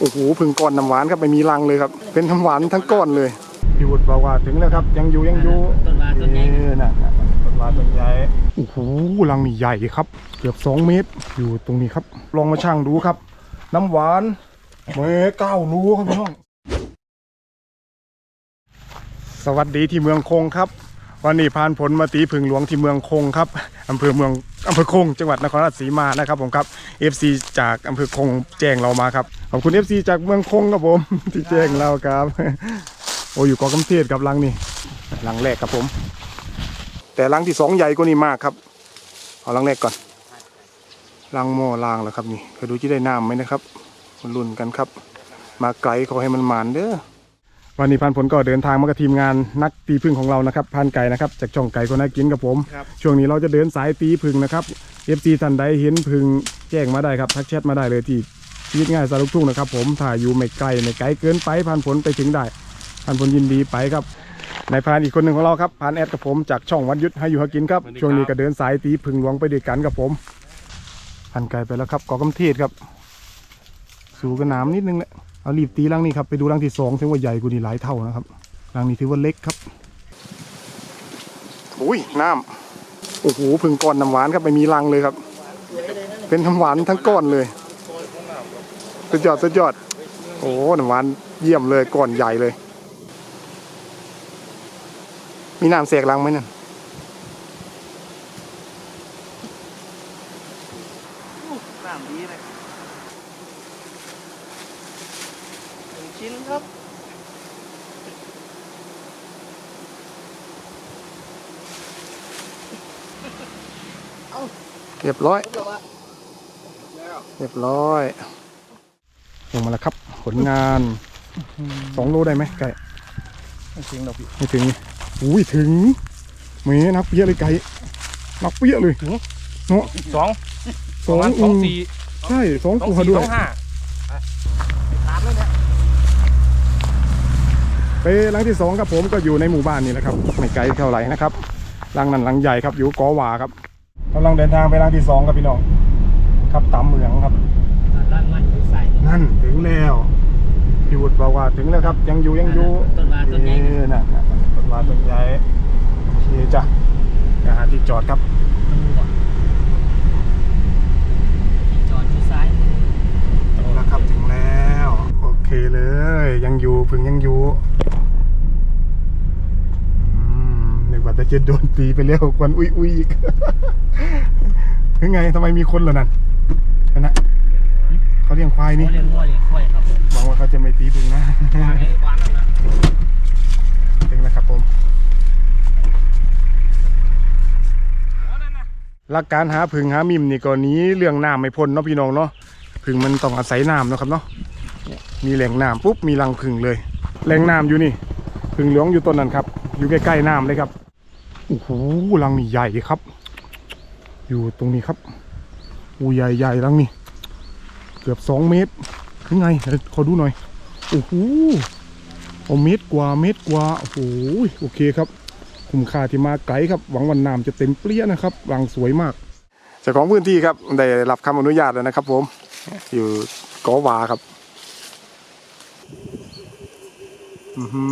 โอ้โหพึ่งก้อนน้ำหวานครับไม่มีรังเลยครับ เป็นน้ำหวานทั้งก้อนเลยพี่วุฒิบอกว่าถึงแล้วครับ ยังอยู่ยังอยู่ต้นว่าต้นใหญ่เออน่ะน่ะต้นว่าต้นใหญ่โอ้โหรังนี่ใหญ่ครับ เกือบ 2 เมตรอยู่ตรงนี้ครับ ลองมาช่างดูครับ น้ำหวานเมเก้ารูครับพี่น้องสวัสดีที่เมืองคงครับ วันนี้พานผลมาตีผึ่งหลวงที่เมืองคงครับอำเภอเมืองอำเภอคง จังหวัดนครราชสีมานะครับผมครับ FC จากอำเภอคงแจ้งเรามาครับขอบคุณ FC จากเมืองคงครับผม ที่แจ้งเราครับ โอ้อยู่กาะกำเทศกับลังนี่ลังแรกครับผม แต่ลังที่สองใหญ่กว่านี้มากครับเอาลังแรกก่อนลังหม้อลางแล้วครับนี่เคยดูที่ได้น้ำไหมนะครับมันลุ้นกันครับ มาไกลขอให้มันหมานเด้อ วันนี้พันผลก็เดินทางมากับทีมงานนักตีพึ่งของเรานะครับพันไก่นะครับจากช่องไก่คนน่ากินกับผม ครับ ช่วงนี้เราจะเดินสายตีพึ่งนะครับเอฟซีท่านใดเห็นพึ่งแจ้งมาได้ครับทักแชทมาได้เลยที่ชีวิตง่ายสารุกทุ่งนะครับ ผมถ้าอยู่ไม่ไกลไม่ไกลเกินไปพันผลไปถึงได้พันผลยินดีไปครับนายพรานอีกคนหนึ่งของเราครับพานแอดกับผมจากช่องวันยุทธให้อยู่หากินครับ ช่วงนี้ก็เดินสายตีพึ่งหลวงไปด้วยกันกับผมพันไก่ไปแล้วครับเกาะกำเทศครับ สู่กระหนามนิดนึงแหละ เอารีบตีรังนี้ครับไปดูรังที่สองถึงว่าใหญ่กว่านี้หลายเท่านะครับรังนี้ถือว่าเล็กครับอุ้ยน้ำโอ้โหพึ่งก้อนน้ำหวานครับไม่มีรังเลยครับ เป็นน้ำหวานทั้งก้อนเลยสุดยอดสุดยอดโอ้น้ำหวานเยี่ยมเลยก้อนใหญ่เลย มีน้ำเสกรังไหมนั่นำดีเลย หนึ่งชิ้นครับเรียบร้อยเรียบร้อย ลงมาแล้วครับ ผลงานสองโลได้ไหมไก่ไม่จริงหรอกพี่ไม่ถึงอุ้ยถึงเมนักเปี้ยเลยไก่นักเปี้ยเลยเนาะสองสองสองสี่ใช่สองสองตัวสี่ด้วสยองห้าตามเลยเนี่ย ไปหลังที่สองครับผมก็อยู่ในหมู่บ้านนี่แหละครับไม่ไกลเท่าไหร่นะครับหลังนั้นหลังใหญ่ครับอยู่กอหวาครับกำลังเดินทางไปหลังที่สองครับพี่น้องครับตามเมืองครับร่างมันอยู่ใส่นั่นถึงแล้วพี่วุฒิบอกว่าถึงแล้วครับ ยังอยู่ยังอยู่ต้นว่าต้นใหญ่เออน่ะน่ะต้นว่าต้นใหญ่โอเคจ้ะเดี๋ยวหาที่จอดครับจอดอยู่ซ้ายมือถึงแล้วครับถึงแล้ว โอเคเลย ยังอยู่เพึ่งยังอยู่อื มนึกว่าจะโดนตีไปแล้วควันอุ้ยอุ้ยอีกยังไงทำไมมีคนเหรอนั่นเห็นนะเขาเลี้ยงควายนี่เขาเลี้ยงงัวเลี้ยงควายครับผมหวังว่าเขาจะไม่ตีพึ่งนะไอ้วานแล้วนะถึงแล้วครับผมหลักการหาผึ่งหามิมนี่ก็หนี้เรื่องน้ำไม่พ้นเนาะพี่น้องเนาะผึ่งมันต้องอาศัยน้ำเนาะครับเนาะเนี่ยมีแหล่งน้ำปุ๊บมีรังผึ่งเลย แหล่งน้ำอยู่นี่ผึ่งหลวงอยู่ต้นนั้นครับ อยู่ใกล้ๆน้ำเลยครับ โอ้โหรังนี่ใหญ่ครับ อยู่ตรงนี้ครับอู้ใหญ่ใหญ่ๆรังนี่เกือบสองเมตรถึงไงเขอดูหน่อยโอ้โหโอ้เมตรกว่าเมตรกว่าโอ้โหโอเคครับคุ้มค่าที่มาไกลครับ หวังวันน้ำจะเต็มเปรี้ยนะครับรังสวยมากเจ้าของพื้นที่ครับได้รับคำอนุญาตแล้วนะครับ ผม อยู่กอวาครับอือหื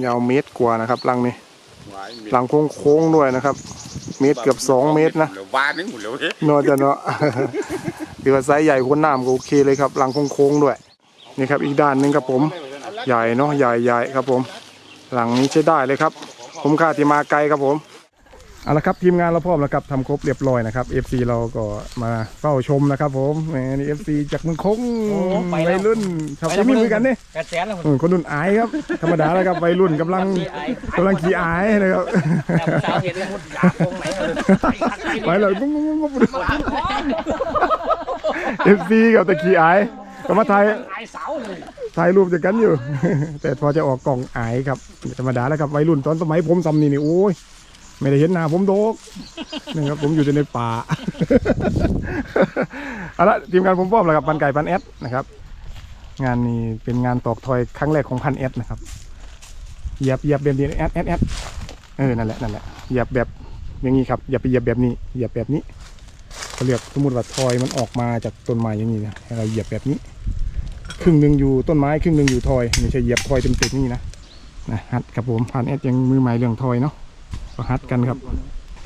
อยาวเมตรกว่านะครับรังนี้ รังโค้งๆด้วยนะครับ เมตรเกือบสองเมตรนะบ้านนึงหมดแล้วเฮ้ยเนอะจะเนาะถือว่าไซส์ใหญ่คนน้ำก็โอเคเลยครับรังโค้งๆด้วยนี่ครับอีกด้านหนึงครับผม ใหญ่เนาะใหญ่ใหญ่ครับผม หลังนี้ใช้ได้เลยครับคุ้มค่าที่มาไกลครับผม เอาละครับทีมงานเราพร้อมแล้วครับทำครบเรียบร้อยนะครับ FC เราก็มาเฝ้าชมนะครับผมแหมนี่ FC จากเมืองคงวัยรุ่นชอบมีมือกันนี่แปดแสนแล้วผมเออคนรุ่นอายครับ ธรรมดาแล้วครับวัยรุ่นกำลังกำลังขี้อายนะครับ แต่ผู้สาวเห็นเลยมุดยาตรงไหนเลยไปเลยปุ๊บปุ๊บปุ๊บปุ๊บ FC กับตะขี้อายก็มาถ่ายไอ้เสาเลยถ่ายรูปจากกันอยู่ แต่พอจะออกกล่องอายครับธรรมดาแล้วครับวัยรุ่นตอนสมัยผมซำนี่นี่โอ้ย ไม่ได้เห็นหน้าผมโดกนะครับผมอยู่แต่ในป่าเอาละทีมงานผมพร้อมแล้วครับปันไก่ปันแอดนะครับ งานนี้เป็นงานตอกทอยครั้งแรกของพันแอดนะครับเหยียบเหยียบแบบนี้แอดแอดแอดเออนั่นแหละนั่นแหละเหยียบแบบอย่างนี้ครับอย่าไปเหยียบแบบนี้เหยียบแบบนี้เขาเรียกสมมติว่าทอยมันออกมาจากต้นไม้อย่างนี้นะให้เราเหยียบแบบนี้ ครึ่งหนึ่งอยู่ต้นไม้ครึ่งหนึ่งอยู่ทอยไม่ใช่เหยียบทอยเต็มๆนี่นะนะฮัดครับผมผ่านแอดยังมือใหม่เรื่องทอยเนาะ ก็ฮัดกันครับ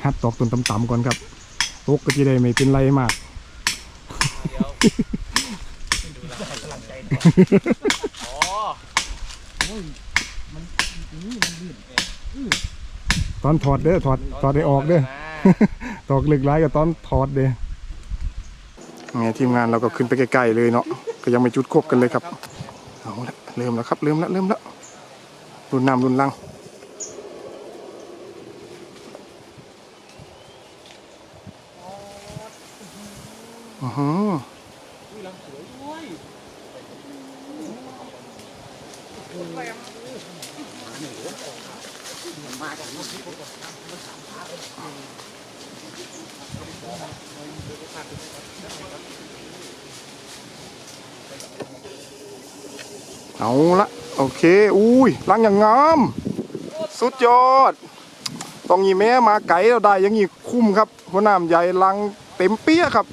ฮัดตอกต้นต่ำๆก่อนครับตกก็จะได้ไม่เป็นไรมากตอนถอดเด้อถอดถอดได้ออกเด้อตอกเหล็กไหลกับตอนถอดเด้อไงทีมงานเราก็ขึ้นไปใกล้ๆเลยเนาะก็ยังไม่จุดคบกันเลยครับเอาละเริ่มแล้วครับเริ่มแล้วเริ่มแล้วรุนน้ำรุนลัง อือเอาละโอเค อุ้ยลังอย่างงาม สุดยอด ต้องยีแม้มาไก่เราได้ยังงี้คุ้มครับหัวน้ำใหญ่ลังเต็มเปี้ยครับ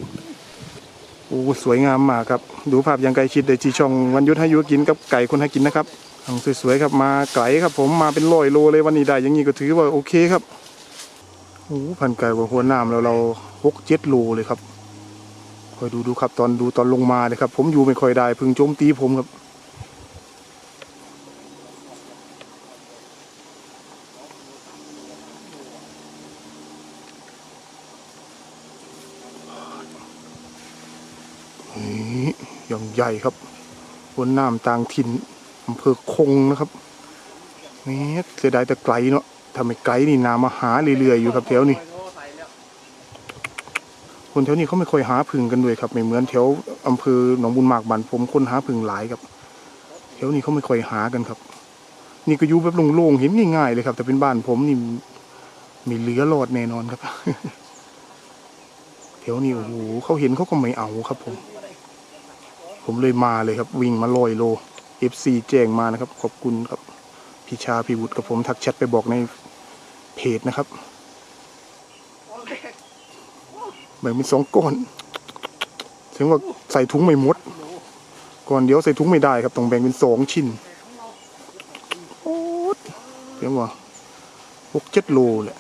โอ้สวยงามมากครับ ดูภาพยังไกลชิดเดจีช่องวันยุทธให้ยุกินกับไก่คนให้กินนะครับทางสวยๆครับมาไก่ครับผมมาเป็นร้อยโลเลยวันนี้ได้อยังงี้ก็ถือว่าโอเคครับโอ้พันไก่ว่าหัวน้ำเราเราหกเจ็ดโลเลยครับคอยดูดูครับตอนดูตอนลงมาเลยครับ ผมอยู่ไม่ค่อยได้เพึ่งโจมตีผมครับ นี่อย่างใหญ่ครับบนน้ำต่างถิ่นอำเภอคงนะครับนี่เสียดายแต่ไกลเนาะทำไมไกลนี่นามาหาเรื่อยๆอยู่ครับแถวนี้คนแถวนี้เขาไม่ค่อยหาผึ่งกันด้วยครับไม่เหมือนแถวอำเภอหนองบุญมากบันผมคนหาผึ่งหลายครับแถวนี้เขาไม่ค่อยหากันครับ นี่ก็อยู่แบบโล่งๆเห็นง่ายๆเลยครับ แต่เป็นบ้านผมนี่มีเหลือรอดแน่นอนครับแถวนี้โอ้โหเขาเห็นเขาก็ไม่เอาครับผม ผมเลยมาเลยครับ วิ่งมาลอยโล FC แจ้งมานะครับ ขอบคุณครับพี่ชาพี่วุฒิกับผมทักแชทไปบอกในเพจนะครับแบ่งเป็นสองก้อนถึงว่าใส่ถุงไม่หมด ก่อนเดียวใส่ถุงไม่ได้ครับต้องแบ่งเป็นสองชิ้นโอ๊ดเรียกว่าหกเจ็ดโลแหละ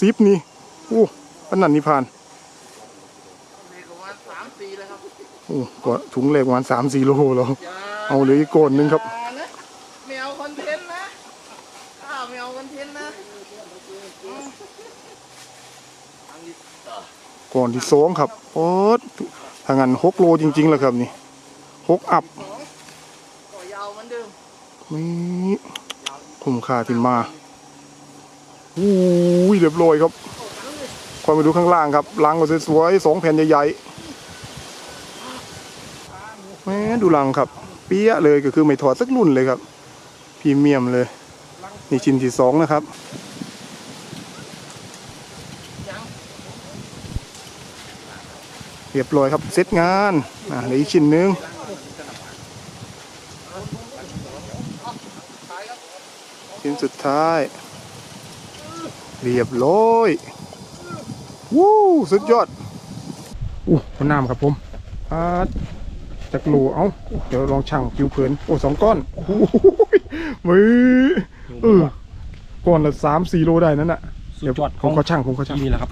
ซิปนี่โอ้ปันนันนิพาน สามสี่แล้วครับ โอ้ก็ถุงเล็กประมาณสามสี่โลแล้วเอาเหลืออีกก้อนหนึงครับอย่านะไม่เอาคอนเทนต์นะข้าวไม่เอาคอนเทนต์นะก่อนที่สองครับโอ๊ดถ้างั้นหกโลจริงๆแล้วครับนี่หกอัพก็ยาวเหมือนเดิมนี่คุ้มค่าที่มาอู้ยเรียบร้อยครับคอยมาดูข้างล่างครับล้างก็สวยๆสองแผ่นใหญ่ๆ แหม่ดูลังครับ เปี้ยเลยก็คือไม่ถอดสักรุ่นเลยครับพรีเมียมเลย นี่ชิ้นที่สองนะครับเรียบร้อยครับเสร็จงานอะเหลืออีกชิ้นหนึงชิ้นสุดท้าย เรียบร้อยวู้สุดยอดอู้คนน้ำครับผมปาด จากโลเอ้าเดี๋ยวลองชั่งผิวเผินโอ้สองก้อนโอ้ยมือเออก้อนละสามสี่โลได้นั่นน่ะเดี๋ยวผมขอชั่งผมขอชั่งนี่แหละครับ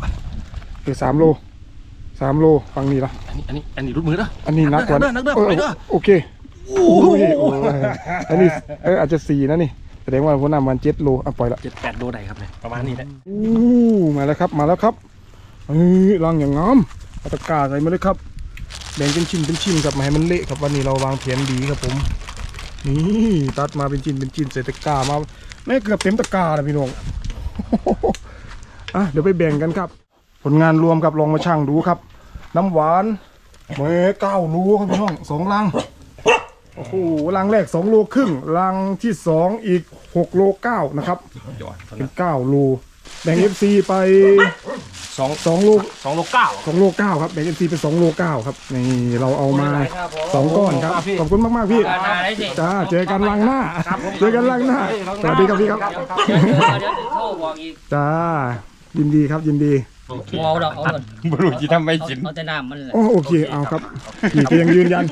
เดี๋ยวสามโลสามโลฟังนี่ละอันนี้อันนี้อันนี้รุดมือนะอันนี้หนักกว่านักเด้อนักเด้อเออไปเด้อโอเคโอ้ยโอ้ยอันนี้เอออาจจะสี่นะนี่แสดงว่าหัวหน้ามันเจ็ดโลอะปล่อยละเจ็ดแปดโลได้ครับเนี่ยประมาณนี้แหละอู้มาแล้วครับมาแล้วครับเฮ้ยรังอย่างงามเอาตะกร้าใส่มาเลยครับ แบ่งเป็นชิ้นเป็นชิ้นครับมาให้มันเละครับวันนี้เราวางแผนดีครับผม นี่ตัดมาเป็นชิ้นเป็นชิ้นใส่ตะกร้ามาแม่เกือบเต็มตะกร้าแล้วพี่น้องอะเดี๋ยวไปแบ่งกันครับ ผลงานรวมครับลองมาชั่งดูครับ น้ำหวานเมเก้าโลครับพี่น้องสองลังโอ้โหลังแรกสองโลครึ่งลังที่สองอีกหกโลเก้านะครับเป็นเก้าโลแบ่งเอฟซีไป สองสองโลสองโลเก้า สองโลเก้าครับแบ่งเอฟซีเป็นสองโลเก้าครับนี่เราเอามาสองก้อนครับ ขอบคุณมากมากๆพี่จ้าเจอกันลังหน้า เจอกันลังหน้าสวัสดีครับพี่ครับเดี๋ยวเดี๋ยวเดี๋ยวโทรบอกอีกจ้ายินดีครับยินดี เอาดอกเอาดอกบรูที่ทำไม่กิน เอาแต่น้ำมันแหละอ๋อโอเคเอาครับพี่ก็ยังยืนยัน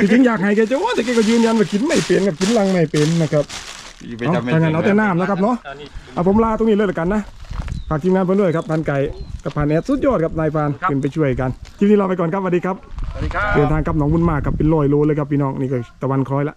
จริงๆอยากให้แกจะว่าแต่แกก็ยืนยันว่ากินไม่เป็นกับกินลังไม่เป็นนะครับไปเอาทำไม่ถ้ากิงั้นนเอาแต่น้ำนะครับเนาะเอาผมลาตรงนี้เลยละกันนะ ฝากทีมงานเพื่อนด้วยครับพันไก่กับพันแอดสุดยอดครับนายฟานขึ้นไปช่วยกันคลิปนี้เราไปก่อนครับสวัสดีครับ สวัสดีครับ เดินทางกับหนองบุญมากกับเป็นร้อยโลเลยครับพี่น้องนี่ก็ตะวันคล้อยละ